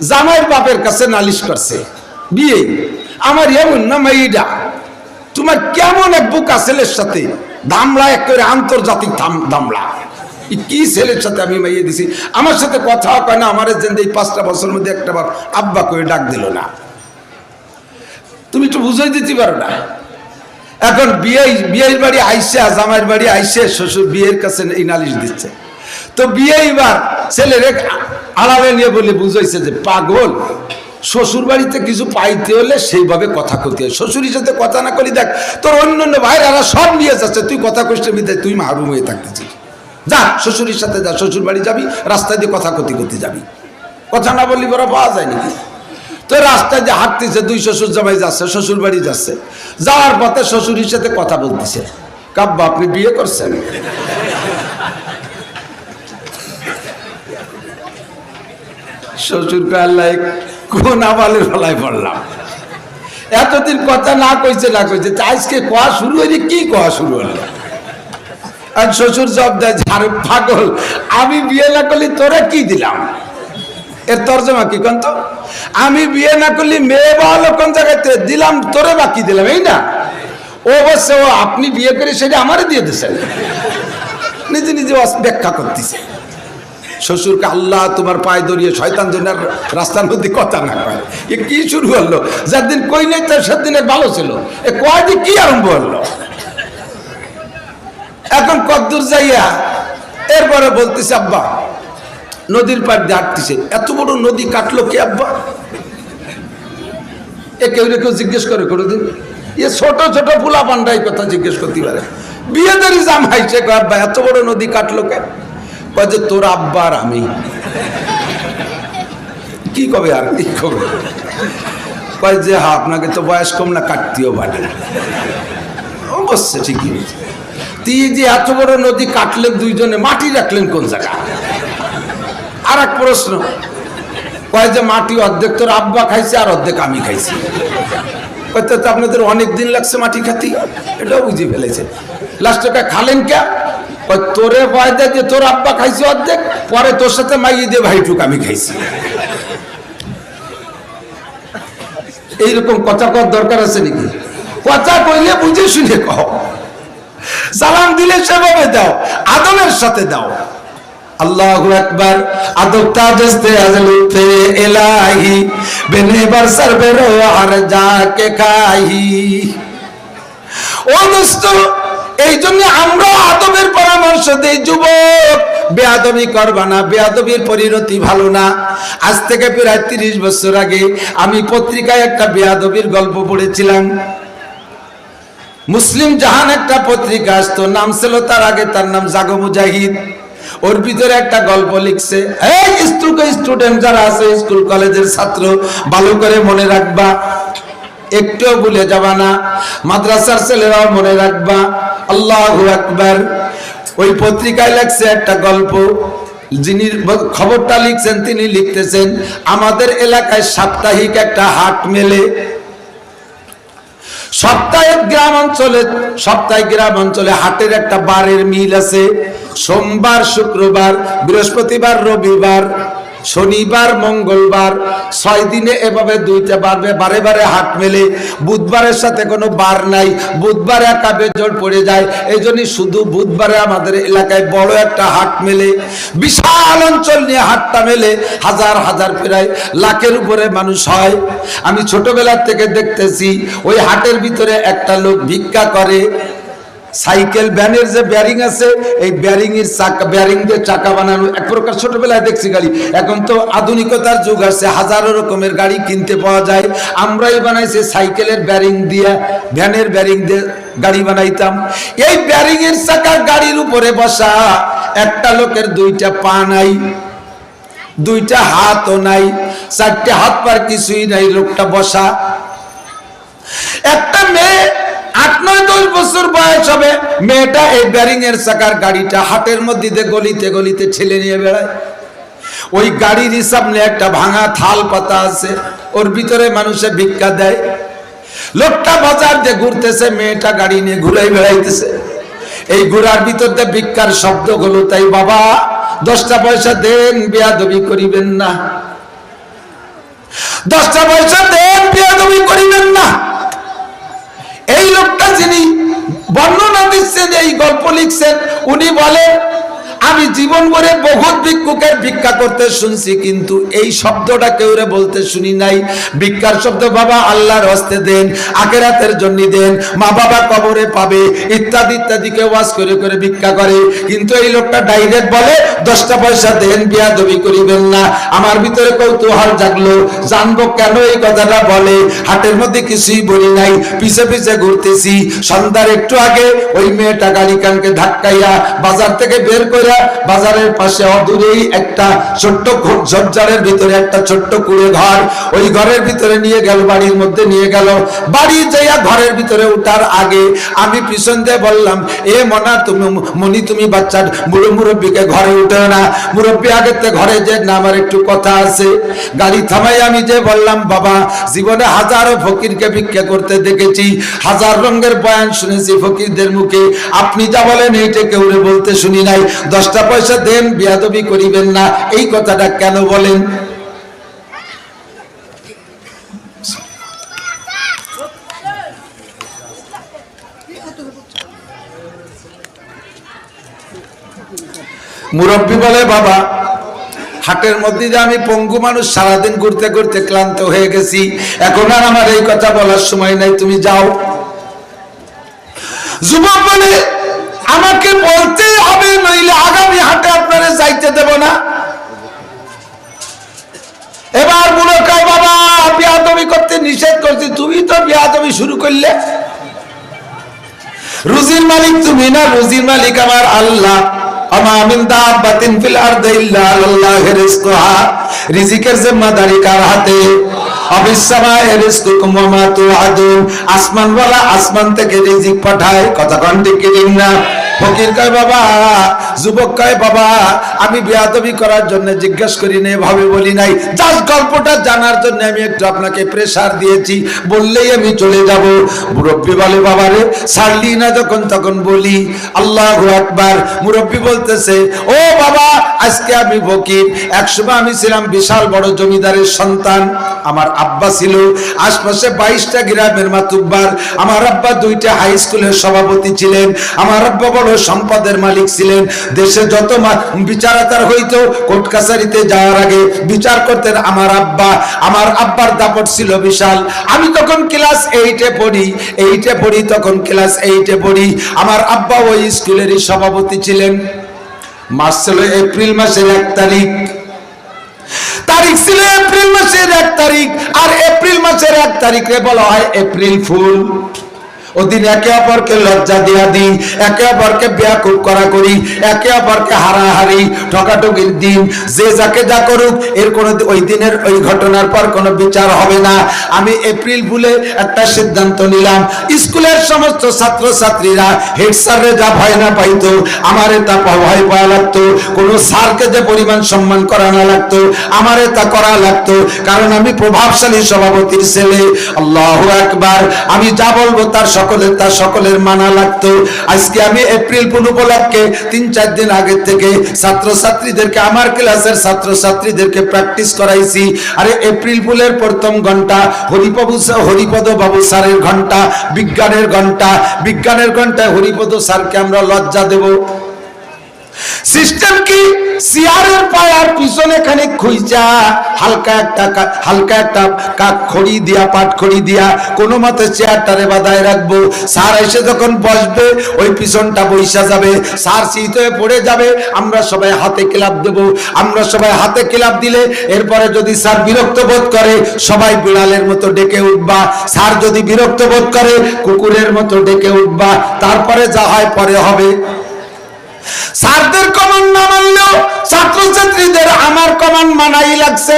জামাইয়ের বাপের কাছে নালিশ করছে, বিয়ে, আমার এমন না মেয়েটা তোমার কেমন এক বুকা ছেলের সাথে দামলা এক করে আন্তর্জাতিক দাম- দামলা কি ছেলের সাথে আমি মাইয়ে দিছি? আমার সাথে কথা কয় না, আমার এই পাঁচটা বছরের মধ্যে একটা বার আব্বা করে ডাক দিল না। তুমি একটু বুঝাই দিতে পারো না? এখন বিয়ে বিয়ের বাড়ি আইসে, জামাইয়ের বাড়ি আইসে, শ্বশুর বিয়ের কাছে এই নালিশ দিচ্ছে। তো বিয়ে এবার ছেলের আড়ালে নিয়ে বলে বুঝাইছে যে, পাগল শ্বশুর বাড়িতে কিছু পাইতে হলে সেইভাবে কথা কইতে হয়। শ্বশুরের সাথে কথা না করি দেখ, তোর অন্য অন্য ভাইরা সব নিয়ে যাচ্ছে। তুই কথা কষ্ট বিদায়, তুই মাহরুম হয়ে থাকতেছিস। যা, শ্বশুরের সাথে যা শ্বশুর বাড়ি যাবি, রাস্তায় দিয়ে কথা কতি করতে যাবি। কথা না বললি বড় পাওয়া যায় নাকি? তো রাস্তায় যে হাঁটতেছে, দুই শ্বশুর জামাই যাচ্ছে শ্বশুর বাড়ি যাচ্ছে। যাওয়ার পথে শ্বশুরের সাথে কথা বলতেছে। কাব্বা, আপনি বিয়ে করছেন? শ্বশুর আল্লাহ কোন আবালের ফলায় পড়লাম? এতদিন কথা না কইছে না কইছে আজকে কোয়া শুরু হয়েছে কি কোয়া শুরু হলো? আর শ্বশুর জব দেয় ঝাড়ু পাগল, আমি বিয়ে না করলে তোরা কি দিলাম? এর তর্জমা কি কন্ত আমি বিয়ে না করলে মেয়ে বা হলো কোন জায়গাতে দিলাম, তোরে বাকি দিলাম? এই না। ও অবশ্য ও, আপনি বিয়ে করে সেটা আমারে দিয়ে দিয়েছেন নিজে নিজে ব্যাখ্যা করতেছে। শ্বশুরকে আল্লাহ তোমার পায়ে ধরিয়ে শয়তান জনের রাস্তার মধ্যে কথা না কয়। এ কি শুরু হলো? যার দিন কই নাই তার সেদিনের ভালো ছিল। এ কয়দিন কি আরম্ভ হলো? এখন কদ্দূর যাইয়া এরপরে বলতেছে, আব্বা, নদীর পাড় দিয়ে হাঁটতেছে। এত বড় নদী কাটলো কে, আব্বা? এ কেউ কেউ জিজ্ঞেস করে কোনোদিন। এ ছোট ছোট ফুলা পান্ডাই কথা জিজ্ঞেস করতে পারে। বিয়ে দাঁড়ি জামাই সে কয়, আব্বা, এত বড় নদী কাটলো কে? যে, তোর আব্বার আমি। কি কবে আর কি কবে? কয় যে হা আপনাকে তো বয়স কম না, কাটতেও পারে। অবশ্যই ঠিকই তুই যে, এত বড় নদী কাটলেন দুইজনে মাটি রাখলেন কোন জায়গা আর এক প্রশ্ন, কয় যে, মাটি অর্ধেক তোর আব্বা খাইছে আর অর্ধেক আমি খাইছি। কয়, তো আপনাদের অনেক দিন লাগছে মাটি খাতি। এটাও বুঝে ফেলেছে। লাস্টে খালেন কে? তোরে ভয় দেয় যে তোর আব্বা খাইছে অর্ধেক, পরে তোর সাথে মাইয়ে দিয়ে ভাইটুক আমি খাইছি। এইরকম কথা কর দরকার আছে নাকি? কথা কইলে বুঝে শুনে কও। সালাম দিলে সেভাবে দাও আদমের সাথে দাও। আল্লাহু আকবার, আদব তাজস্তে আজলুতে ইলাহি বেনেবার সারবেরো আর যাকে খাহি ও দোস্ত এই জন্য আমরা আদবের পরামর্শ দেই, যুবক। বেয়াদবি করবা না, বেয়াদবির পরিণতি ভালো না। আজ থেকে প্রায় তিরিশ বছর আগে আমি পত্রিকায় একটা বেয়াদবির গল্প পড়েছিলাম। মুসলিম জাহান একটা পত্রিকা আসতো, নাম ছিল তার আগে তার নাম জাগো মুজাহিদ। ওর ভিতরে একটা গল্প লিখছে, এই স্টুডেন্ট যারা আছে স্কুল কলেজের ছাত্র, ভালো করে মনে রাখবা। একটুও ভুলে যাবা না। মাদ্রাসার ছেলেরাও মনে রাখবা, আল্লাহ আকবার। ওই পত্রিকায় লেখছে একটা গল্প, যিনি খবরটা লিখছেন, তিনি লিখতেছেন, আমাদের এলাকায় সাপ্তাহিক একটা হাট মেলে। সপ্তাহে গ্রাম অঞ্চলে সপ্তাহে গ্রাম অঞ্চলে হাটের একটা বারের মিল আছে। সোমবার, শুক্রবার, বৃহস্পতিবার, রবিবার। শনিবার, মঙ্গলবার, ছয় দিনে এভাবে দুইটা বারবে, বারে বারে হাট মেলে। বুধবারের সাথে কোনো বার নাই। বুধবারে একা বেজোর পড়ে যায়। এই শুধু বুধবারে আমাদের এলাকায় বড় একটা হাট মেলে। বিশাল অঞ্চল নিয়ে হাটটা মেলে। হাজার হাজার প্রায় লাখের উপরে মানুষ হয়। আমি ছোটবেলার থেকে দেখতেছি, ওই হাটের ভিতরে একটা লোক ভিক্ষা করে। সাইকেল ব্যানের যে ব্যারিং আছে, এই ব্যারিং এর চাকা ব্যারিং দিয়ে চাকা বানানো, এক প্রকার ছোটবেলায় দেখছি গাড়ি। এখন তো আধুনিকতার যুগ আছে, হাজারো রকমের গাড়ি কিনতে পাওয়া যায়। আমরাই বানাইছি সাইকেলের ব্যারিং দিয়ে, ভ্যানের ব্যারিং দিয়ে গাড়ি বানাইতাম। এই ব্যারিং এর চাকা গাড়ির উপরে বসা, একটা লোকের দুইটা পা নাই, দুইটা হাতও নাই, চারটে হাত পার কিছুই নাই, লোকটা বসা। একটা মেয়ে আট নয় দশ বছর বয়স হবে। মেয়েটা এই ব্যারিং এর গাড়িটা মধ্যে দিয়ে গলিতে গলিতে ঠেলে নিয়ে বেড়ায়। ওই গাড়ির সামনে একটা ভাঙা থাল পাতা আছে, ওর ভিতরে মানুষে ভিক্ষা দেয়। লোকটা বাজার দিয়ে ঘুরতেছে, মেয়েটা গাড়ি নিয়ে ঘুরাই বেড়াইতেছে। এই ঘোরার ভিতর দিয়ে ভিক্ষার শব্দ তাই বাবা, দশটা পয়সা দেন, বিয়াদবি করিবেন না। দশটা পয়সা দেন এই গল্প লিখছেন উনি বলেন আমি জীবন ভরে বহুত ভিক্ষুকের ভিক্ষা করতে শুনছি, কিন্তু এই শব্দটা কেউ বলতে শুনি নাই। ভিক্ষার শব্দ বাবা আল্লাহর হস্তে দেন, আখেরাতের জন্য দেন, মা বাবা কবরে পাবে, ইত্যাদি ইত্যাদি কেউ ওয়াজ করে করে ভিক্ষা করে। কিন্তু এই লোকটা ডাইরেক্ট বলে, দশটা পয়সা দেন বিয়া দবি করিবেন না। আমার ভিতরে কৌতূহল জাগলো। জানব কেন এই কথাটা বলে? হাটের মধ্যে কিছুই বলি নাই। পিছে পিছে ঘুরতেছি। সন্ধ্যার একটু আগে ওই মেয়েটা গাড়ি কানকে ধাক্কাইয়া বাজার থেকে বের করে বাজারের পাশে অদূরেই একটা ছোট্ট ঝোপঝাড়ের ভিতরে একটা ছোট্ট কুড়ে ঘর। ওই ঘরের ভিতরে নিয়ে গেল, বাড়ির মধ্যে নিয়ে গেল। বাড়ি যাইয়া ঘরের ভিতরে উঠার আগে আমি পিছন দিয়ে বললাম, এ মনা, তুমি মনি তুমি বাচ্চার বুড়ো মুরব্বীকে ঘরে উঠে না। মুরব্বী আগের থেকে ঘরে যে না, আমার একটু কথা আছে। গাড়ি থামাই আমি যে বললাম, বাবা, জীবনে হাজারো ফকিরকে ভিক্ষা করতে দেখেছি। হাজার রঙের বয়ান শুনেছি ফকিরদের মুখে। আপনি যা বলেন, এইটা কেউ বলতে শুনি নাই। দশটা পয়সা দেন, বিয়াদবি করিবেন না। এই কথাটা কেন বলেন? মুরব্বী বলে, বাবা, হাটের মধ্যে যে আমি পঙ্গু মানুষ সারাদিন ঘুরতে ঘুরতে ক্লান্ত হয়ে গেছি। এখন আর আমার এই কথা বলার সময় নাই, তুমি যাও। যুবক বলে আমাকে বলতেই হবে, নইলে আগামী হাটে আপনারা যাইতে দেব না। এবার বুড়ো কয় বাবা, বিয়াদবি করতে নিষেধ করছি, তুমি তো বিয়াদবি শুরু করলে। রুজির মালিক তুমি না, রুজির মালিক আমার আল্লাহ। মিন আসমান ওয়ালা আসমান থেকে রিজিক পাঠায়। কথা কোন না? ফকির কয় বাবা যুবক কয়, বাবা, আমি বিয়াদবি করার জন্য জিজ্ঞেস করি নাই ভাবে বলি নাই। জাস্ট গল্পটা জানার জন্য আমি একটু আপনাকে প্রেসার দিয়েছি, বললেই আমি চলে যাব। মুরব্বী বলে বাবারে ছাড়লি না যখন তখন বলি। আল্লাহ আকবার, মুরব্বী বলতেছে, ও বাবা, আজকে আমি ফকির। একসময় আমি ছিলাম বিশাল বড় জমিদারের সন্তান। আমার আব্বা ছিল আশপাশে বাইশটা গ্রামের মাতুব্বার। আমার আব্বা দুইটা হাই স্কুলের সভাপতি ছিলেন। আমার আব্বা বড় সম্পদের মালিক ছিলেন। দেশে যত মা- বিচার হইতো, কোর্ট কাছারিতে যাওয়ার আগে বিচার করতেন আমার আব্বা। আমার আব্বার দাপট ছিল বিশাল। আমি তখন ক্লাস এইটে পড়ি। এইটে পড়ি তখন ক্লাস এইটে পড়ি। আমার আব্বা ওই স্কুলেরই সভাপতি ছিলেন। মাস ছিল এপ্রিল মাসের এক তারিখ। তারিখ ছিল এপ্রিল মাসের এক তারিখ। আর এপ্রিল মাসের এক তারিখে বলা হয় এপ্রিল ফুল। ওদিন একে অপরকে লজ্জা দেয়া দিই একে অপরকে ব্যাকুপ করা করি একে অপরকে হারাহারি, ঠকাঠকির দিন। যে যাকে যা করুক, এর কোনো ওই দিনের ওই ঘটনার পর কোনো বিচার হবে না। আমি এপ্রিল ফুলে একটা সিদ্ধান্ত নিলাম, স্কুলের সমস্ত ছাত্র ছাত্রীরা হেড স্যারে যা ভয় না পাইতো, আমারে তা ভয় পাওয়া লাগতো। কোনো স্যারকে যে পরিমাণ সম্মান করা না লাগতো, আমারে তা করা লাগতো। কারণ আমি প্রভাবশালী সভাপতির ছেলে। আল্লাহ একবার আমি যা বলব তার সকলের তা সকলের মানা লাগতো। আজকে আমি এপ্রিল পুন উপলক্ষে তিন চার দিন আগে থেকে ছাত্র ছাত্রীদেরকে আমার ক্লাসের ছাত্র ছাত্রীদেরকে প্র্যাকটিস করাইছি। আরে এপ্রিল ফুলের প্রথম ঘণ্টা, হরিপ্রভু হরিপদ বাবু স্যারের ঘণ্টা, বিজ্ঞানের ঘণ্টা, বিজ্ঞানের ঘন্টায় হরিপদ স্যারকে আমরা লজ্জা দেব। সিস্টেম কি? চেয়ারের পায়ার পিছনে খানিক খুঁজা। হালকা একটা হালকা একটা কাক খড়ি দিয়া, পাট খড়ি দিয়া, কোনো মতে চেয়ারটারে বাদায় রাখব। স্যার এসে যখন বসবে, ওই পিছনটা বৈশা যাবে। স্যার শীত হয়ে পড়ে যাবে। আমরা সবাই হাতে ক্লাব দেব। আমরা সবাই হাতে ক্লাব দিলে এরপরে যদি স্যার বিরক্ত বোধ করে, সবাই বিড়ালের মতো ডেকে উঠবা। স্যার যদি বিরক্ত বোধ করে, কুকুরের মতো ডেকে উঠবা। তারপরে যা হয় পরে হবে। স্যারদের কমান না মানলেও ছাত্রছাত্রীদের আমার কমান মানাই লাগছে।